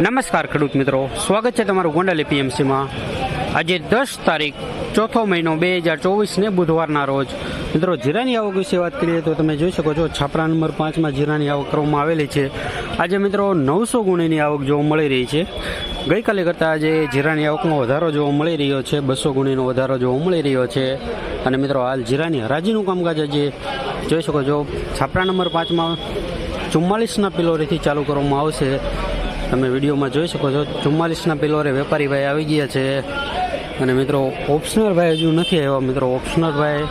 નમસ્કાર ખેડૂત મિત્રો. સ્વાગત છે તમારું ગોંડલ એપીએમસીમાં આજે દસ તારીખ, ચોથો મહિનો બે હજાર ચોવીસને બુધવારના રોજ. મિત્રો, જીરાની આવક વિશે વાત કરીએ તો તમે જોઈ શકો છો, છાપરા નંબર પાંચમાં જીરાની આવક કરવામાં આવેલી છે. આજે મિત્રો નવસો ગુણીની આવક જોવા મળી રહી છે. ગઈકાલે કરતાં આજે જીરાની આવકમાં વધારો જોવા મળી રહ્યો છે, બસો ગુણીનો વધારો જોવા મળી રહ્યો છે. અને મિત્રો, હાલ જીરાની હરાજીનું કામકાજ આજે જોઈ શકો છો. છાપરા નંબર પાંચમાં ચુમ્માલીસના પિલોરીથી ચાલુ કરવામાં આવશે. તમે વિડીયોમાં જોઈ શકો છો, ચુમ્માલીસના પિલોરે વેપારી ભાઈ આવી ગયા છે. અને મિત્રો ઓપ્શનર ભાઈ હજુ નથી આવ્યા. મિત્રો ઓપ્શનર ભાઈ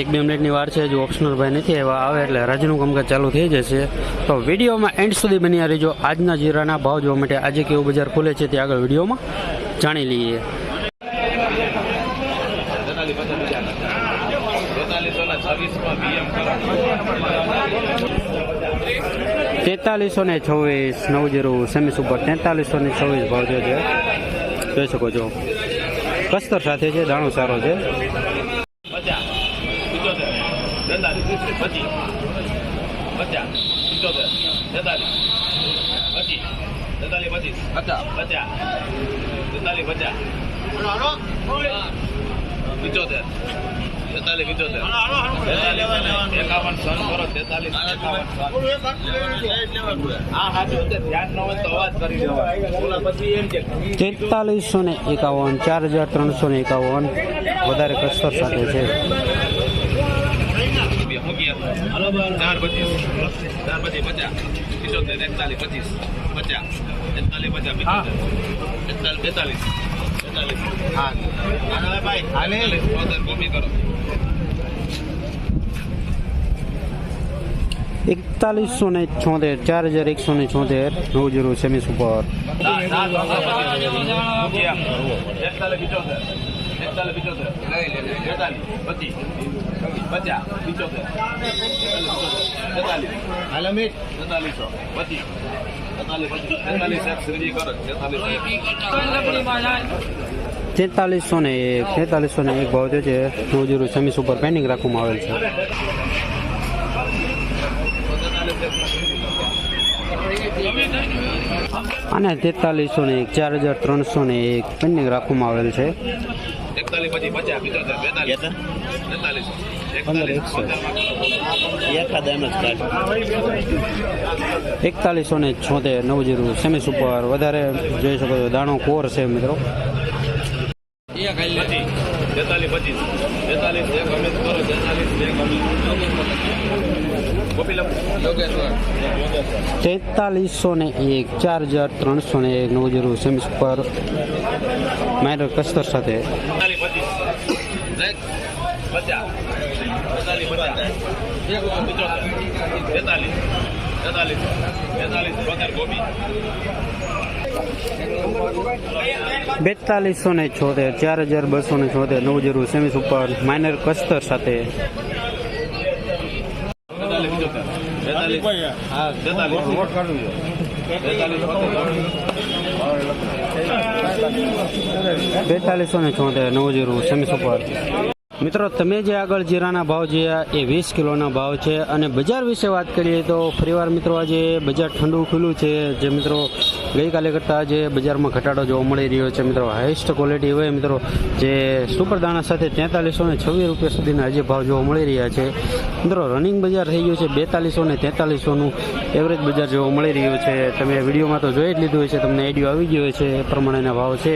એક બે મિનિટની વાર છે, હજુ ઓપ્શનર ભાઈ નથી આવ્યા. આવે એટલે રાજનું કામકાજ ચાલુ થઈ જશે. તો વિડીયોમાં એન્ડ સુધી બની રહેજો. આજના જીરાના ભાવ જોવા માટે આજે કેવું બજાર ખુલે છે તે આગળ વિડીયોમાં જાણી લઈએ. તેતાલીસો ને છવ્વીસ, નવ જીરો, સેમી સુપર, તેતાલીસો ને છવ્વીસ ભાવ છે જોઈ શકો છો. કસ્તર સાથે છે, દાણો સારો છે. પચાસ પચીસ પચાસ પિત્તોતેર તેતાલીસ પચીસ પચીસ પચાસ પચાસ પચાસ તેતાલીસ એકાવન સન. કરો તેતાલીસ ન તેતાલીસો એકાવન ચાર હજાર ત્રણસો ને એકાવન વધારે કસ્તર સાથે છે. ચાર પચીસ. ચાર પચીસ પચાસ. પિત્તોતેર એકતાલીસ પચીસ પચાસ. એકતાલીસ પચાસ એકતાલીસ બેતાલીસ. હા હાલે એકતાલીસો ને છોતેર ચાર હજાર એકસો ને છોતેર નવ જીરો સેમી સુપર પચીસ તેતાલીસ ને એક તેતાલીસો ને એક ભાવ જે છે નવ જીરો સેમી સુપર પેન્ડિંગ રાખવામાં આવેલ છે. અને તેતાલીસો ને એક ચાર હજાર ત્રણસો ને એક પેન્ડિંગ રાખવામાં આવેલ છે. એકતાલીસ ને છોતેર નવ જીરો સેમી સુપર. વધારે જોઈ શકો છો, દાણો કોર છે મિત્રો. તેતાલીસો ને એક, ચાર હજાર ત્રણસો ને એક નવ જીરો સેમી સુપર. માઇનર કસ્તર સાથે. બેતાલીસો ને છોતેર, ચાર હજાર બસો ને છોતેર, નવ જરૂર સેમી સુપર માઇનર કસ્તર સાથે. બેતાલીસો ને છોતેર, નવ જરૂર સેમી સુપર. મિત્રો, તમે જે આગળ જીરાના ભાવ જોયા એ વીસ કિલોના ભાવ છે. અને બજાર વિશે વાત કરીએ તો ફરીવાર મિત્રો, આજે બજાર ઠંડુ ખુલ્લું છે. જે મિત્રો ગઈકાલે કરતાં આજે બજારમાં ઘટાડો જોવા મળી રહ્યો છે. મિત્રો હાઈએસ્ટ ક્વોલિટી હોય મિત્રો, જે સુપર દાણા સાથે તેતાલીસો ને છવ્વીસ રૂપિયા સુધીના આજે ભાવ જોવા મળી રહ્યા છે. મિત્રો રનિંગ બજાર થઈ ગયું છે બેતાલીસો ને તેતાલીસોનું. એવરેજ બજાર જોવા મળી રહ્યું છે. તમે વિડીયોમાં તો જોઈ જ લીધું હોય છે તમને આઈડિયો આવી ગયો છે એ પ્રમાણેના ભાવ છે.